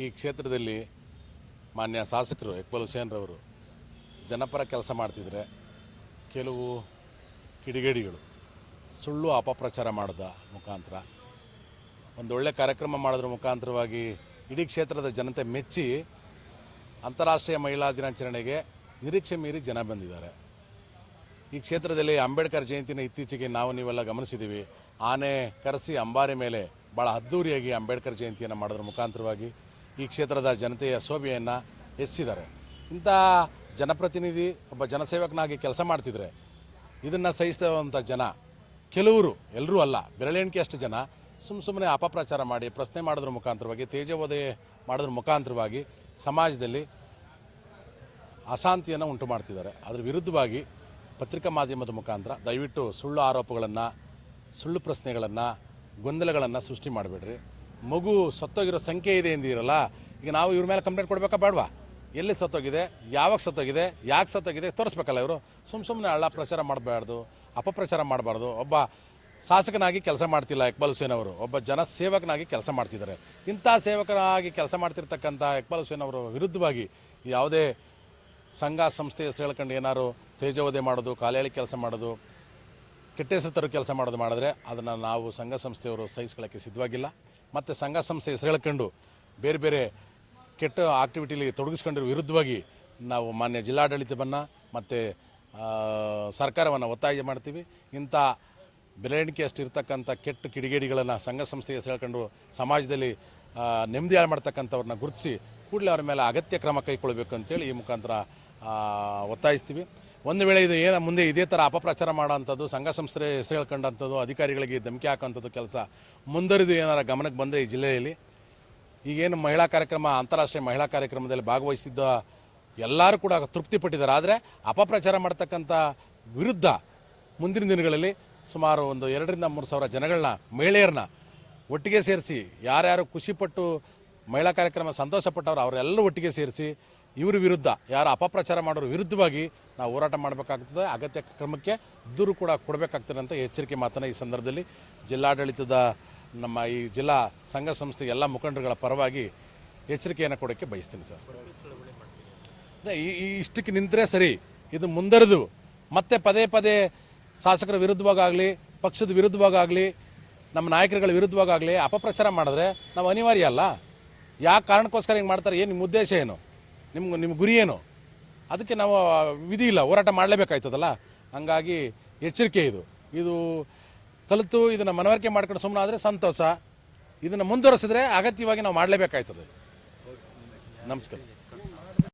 ಈ ಕ್ಷೇತ್ರದಲ್ಲಿ ಮಾನ್ಯ ಶಾಸಕರು ಇಕ್ಬಲ್ ಹುಸೇನ್ರವರು ಜನಪರ ಕೆಲಸ ಮಾಡ್ತಿದ್ರೆ ಕೆಲವು ಕಿಡಿಗೇಡಿಗಳು, ಸುಳ್ಳು ಅಪಪ್ರಚಾರ ಮಾಡಿದ ಮುಖಾಂತರ, ಒಂದು ಒಳ್ಳೆ ಕಾರ್ಯಕ್ರಮ ಮಾಡಿದ್ರ ಮುಖಾಂತರವಾಗಿ ಇಡೀ ಕ್ಷೇತ್ರದ ಜನತೆ ಮೆಚ್ಚಿ ಅಂತಾರಾಷ್ಟ್ರೀಯ ಮಹಿಳಾ ದಿನಾಚರಣೆಗೆ ನಿರೀಕ್ಷೆ ಮೀರಿ ಜನ ಬಂದಿದ್ದಾರೆ. ಈ ಕ್ಷೇತ್ರದಲ್ಲಿ ಅಂಬೇಡ್ಕರ್ ಜಯಂತಿನ ಇತ್ತೀಚೆಗೆ ನಾವು ನೀವೆಲ್ಲ ಗಮನಿಸಿದ್ದೀವಿ. ಆನೆ ಕರೆಸಿ ಅಂಬಾರಿ ಮೇಲೆ ಭಾಳ ಅದ್ಧೂರಿಯಾಗಿ ಅಂಬೇಡ್ಕರ್ ಜಯಂತಿಯನ್ನು ಮಾಡೋದ್ರ ಮುಖಾಂತರವಾಗಿ ಈ ಕ್ಷೇತ್ರದ ಜನತೆಯ ಶೋಭೆಯನ್ನು ಹೆಚ್ಚಿದ್ದಾರೆ ಇಂಥ ಜನಪ್ರತಿನಿಧಿ, ಒಬ್ಬ ಜನಸೇವಕನಾಗಿ ಕೆಲಸ ಮಾಡ್ತಿದ್ರೆ ಇದನ್ನು ಸಹಿಸಿದಂಥ ಜನ ಕೆಲವರು ಎಲ್ಲರೂ ಅಲ್ಲ, ಬೆರಳೆಣಿಕೆ ಅಷ್ಟು ಜನ ಸುಮ್ಮ ಸುಮ್ಮನೆ ಅಪಪ್ರಚಾರ ಮಾಡಿ, ಪ್ರಶ್ನೆ ಮಾಡೋದ್ರ ಮುಖಾಂತರವಾಗಿ, ತೇಜೋವಧೆ ಮಾಡೋದ್ರ ಮುಖಾಂತರವಾಗಿ ಸಮಾಜದಲ್ಲಿ ಅಶಾಂತಿಯನ್ನು ಉಂಟು ಮಾಡ್ತಿದ್ದಾರೆ. ಅದರ ವಿರುದ್ಧವಾಗಿ ಪತ್ರಿಕಾ ಮಾಧ್ಯಮದ ಮುಖಾಂತರ ದಯವಿಟ್ಟು ಸುಳ್ಳು ಆರೋಪಗಳನ್ನು, ಸುಳ್ಳು ಪ್ರಶ್ನೆಗಳನ್ನು, ಗೊಂದಲಗಳನ್ನು ಸೃಷ್ಟಿ ಮಾಡಿಬಿಡ್ರಿ. ಮಗು ಸತ್ತೋಗಿರೋ ಸಂಖ್ಯೆ ಇದೆ ಎಂದಿರಲ್ಲ ಈಗ ನಾವು ಇವ್ರ ಮೇಲೆ ಕಂಪ್ಲೇಂಟ್ ಕೊಡಬೇಕಾ ಬೇಡವಾ? ಎಲ್ಲಿ ಸತ್ತೋಗಿದೆ? ಯಾವಾಗ ಸತ್ತೋಗಿದೆ? ಯಾಕೆ ಸತ್ತೋಗಿದೆ? ತೋರಿಸ್ಬೇಕಲ್ಲ ಇವರು. ಸುಮ್ಮ ಸುಮ್ಮನೆ ಹಳ್ಳ ಪ್ರಚಾರ ಮಾಡಬಾರ್ದು, ಅಪಪ್ರಚಾರ ಮಾಡಬಾರ್ದು. ಒಬ್ಬ ಶಾಸಕನಾಗಿ ಕೆಲಸ ಮಾಡ್ತಿಲ್ಲ ಇಕ್ಬಾಲ್ ಹುಸೇನ್ ಅವರು. ಒಬ್ಬ ಜನಸೇವಕನಾಗಿ ಕೆಲಸ ಮಾಡ್ತಿದ್ದಾರೆ. ಇಂಥ ಸೇವಕನಾಗಿ ಕೆಲಸ ಮಾಡ್ತಿರ್ತಕ್ಕಂಥ ಇಕ್ಬಾಲ್ ಹುಸೇನ್ ಅವರು ವಿರುದ್ಧವಾಗಿ ಯಾವುದೇ ಸಂಘ, ಸಂಸ್ಥೆ ಹೆಸರು ಹೇಳ್ಕೊಂಡು ಏನಾರು ತೇಜೋವಧೆ ಮಾಡೋದು, ಕಾಲೇಳಿ ಕೆಲಸ ಮಾಡೋದು, ಕೆಟ್ಟ ಹೆಸರು ಕೆಲಸ ಮಾಡೋದು ಮಾಡಿದ್ರೆ ಅದನ್ನು ನಾವು ಸಂಘ, ಸಂಸ್ಥೆಯವರು ಸಹಿಸ್ಕೊಳ್ಳೋಕ್ಕೆ ಸಿದ್ಧವಾಗಿಲ್ಲ. ಮತ್ತು ಸಂಘ ಸಂಸ್ಥೆ ಹೆಸರು ಹೇಳ್ಕೊಂಡು ಬೇರೆ ಬೇರೆ ಕೆಟ್ಟ ಆಕ್ಟಿವಿಟಿಲಿ ತೊಡಗಿಸ್ಕೊಂಡಿರೋ ವಿರುದ್ಧವಾಗಿ ನಾವು ಮಾನ್ಯ ಜಿಲ್ಲಾಡಳಿತವನ್ನು ಮತ್ತು ಸರ್ಕಾರವನ್ನು ಒತ್ತಾಯ ಮಾಡ್ತೀವಿ. ಇಂಥ ಬೆಲೆಣಿಕೆ ಅಷ್ಟು ಇರ್ತಕ್ಕಂಥ ಕೆಟ್ಟ ಕಿಡಿಗೇಡಿಗಳನ್ನು ಸಂಘ ಸಂಸ್ಥೆ ಹೆಸರು ಹೇಳ್ಕೊಂಡು ಸಮಾಜದಲ್ಲಿ ನೆಮ್ಮದಿ ಹಾಳು ಮಾಡ್ತಕ್ಕಂಥವ್ರನ್ನ ಗುರುತಿಸಿ ಕೂಡಲೇ ಅವ್ರ ಮೇಲೆ ಅಗತ್ಯ ಕ್ರಮ ಕೈಗೊಳ್ಳಬೇಕು ಅಂತೇಳಿ ಈ ಮುಖಾಂತರ ಒತ್ತಾಯಿಸ್ತೀವಿ. ಒಂದು ವೇಳೆ ಇದು ಏನೋ ಮುಂದೆ ಇದೇ ಥರ ಅಪಪ್ರಚಾರ ಮಾಡೋಂಥದ್ದು ಸಂಘ ಸಂಸ್ಥೆ ಹೆಸರು ಹೇಳ್ಕೊಂಡಂಥದ್ದು ಅಧಿಕಾರಿಗಳಿಗೆ ಧಮಕಿ ಹಾಕೋಂಥದ್ದು ಕೆಲಸ ಮುಂದುವರಿದು ಏನಾರ ಗಮನಕ್ಕೆ ಬಂದರೆ ಈ ಜಿಲ್ಲೆಯಲ್ಲಿ. ಈಗೇನು ಮಹಿಳಾ ಕಾರ್ಯಕ್ರಮ, ಅಂತಾರಾಷ್ಟ್ರೀಯ ಮಹಿಳಾ ಕಾರ್ಯಕ್ರಮದಲ್ಲಿ ಭಾಗವಹಿಸಿದ್ದ ಎಲ್ಲರೂ ಕೂಡ ತೃಪ್ತಿಪಟ್ಟಿದ್ದಾರೆ. ಆದರೆ ಅಪಪ್ರಚಾರ ಮಾಡ್ತಕ್ಕಂಥ ವಿರುದ್ಧ ಮುಂದಿನ ದಿನಗಳಲ್ಲಿ ಸುಮಾರು ಒಂದು ಎರಡರಿಂದ ಮೂರು ಸಾವಿರ ಜನಗಳನ್ನ, ಮಹಿಳೆಯರನ್ನ ಒಟ್ಟಿಗೆ ಸೇರಿಸಿ, ಯಾರ್ಯಾರು ಖುಷಿಪಟ್ಟು ಮಹಿಳಾ ಕಾರ್ಯಕ್ರಮ ಸಂತೋಷಪಟ್ಟವರು, ಅವರೆಲ್ಲರೂ ಒಟ್ಟಿಗೆ ಸೇರಿಸಿ ಇವ್ರ ವಿರುದ್ಧ, ಯಾರು ಅಪಪ್ರಚಾರ ಮಾಡೋರ ವಿರುದ್ಧವಾಗಿ ನಾವು ಹೋರಾಟ ಮಾಡಬೇಕಾಗ್ತದೆ. ಅಗತ್ಯ ಕ್ರಮಕ್ಕೆ ದೂರು ಕೂಡ ಕೊಡಬೇಕಾಗ್ತದೆ ಅಂತ ಎಚ್ಚರಿಕೆ ಮಾತನ್ನು ಈ ಸಂದರ್ಭದಲ್ಲಿ ಜಿಲ್ಲಾಡಳಿತದ ನಮ್ಮ ಈ ಜಿಲ್ಲಾ ಸಂಘ ಸಂಸ್ಥೆ ಎಲ್ಲ ಮುಖಂಡರುಗಳ ಪರವಾಗಿ ಎಚ್ಚರಿಕೆಯನ್ನು ಕೊಡೋಕ್ಕೆ ಬಯಸ್ತೀನಿ ಸರ್. ಈ ಇಷ್ಟಕ್ಕೆ ನಿಂತರೆ ಸರಿ, ಇದು ಮುಂದರಿದು ಮತ್ತೆ ಪದೇ ಪದೇ ಶಾಸಕರ ವಿರುದ್ಧವಾಗಲಿ ಪಕ್ಷದ ವಿರುದ್ಧವಾಗಲಿ ನಮ್ಮ ನಾಯಕರುಗಳ ವಿರುದ್ಧವಾಗಲಿ ಅಪಪ್ರಚಾರ ಮಾಡಿದ್ರೆ ನಾವು ಅನಿವಾರ್ಯ ಅಲ್ಲ? ಯಾವ ಕಾರಣಕ್ಕೋಸ್ಕರ ಹಿಂಗೆ ಮಾಡ್ತಾರೆ? ಏನು ನಿಮ್ಮ ಉದ್ದೇಶ ಏನು? ನಿಮ್ಮ ನಿಮ್ಮ ಗುರಿ ಏನು? ಅದಕ್ಕೆ ನಾವು ವಿಧಿ ಇಲ್ಲ, ಹೋರಾಟ ಮಾಡಲೇಬೇಕಾಯ್ತದಲ್ಲ? ಹಂಗಾಗಿ ಎಚ್ಚರಿಕೆ ಇದು. ಇದು ಕಲಿತು ಇದನ್ನು ಮನವರಿಕೆ ಮಾಡ್ಕೊಂಡು ಸುಮ್ಮನೆ ಆದರೆ ಸಂತೋಷ. ಇದನ್ನು ಮುಂದುವರೆಸಿದ್ರೆ ಅಗತ್ಯವಾಗಿ ನಾವು ಮಾಡಲೇಬೇಕಾಯ್ತದೆ. ನಮಸ್ಕಾರ.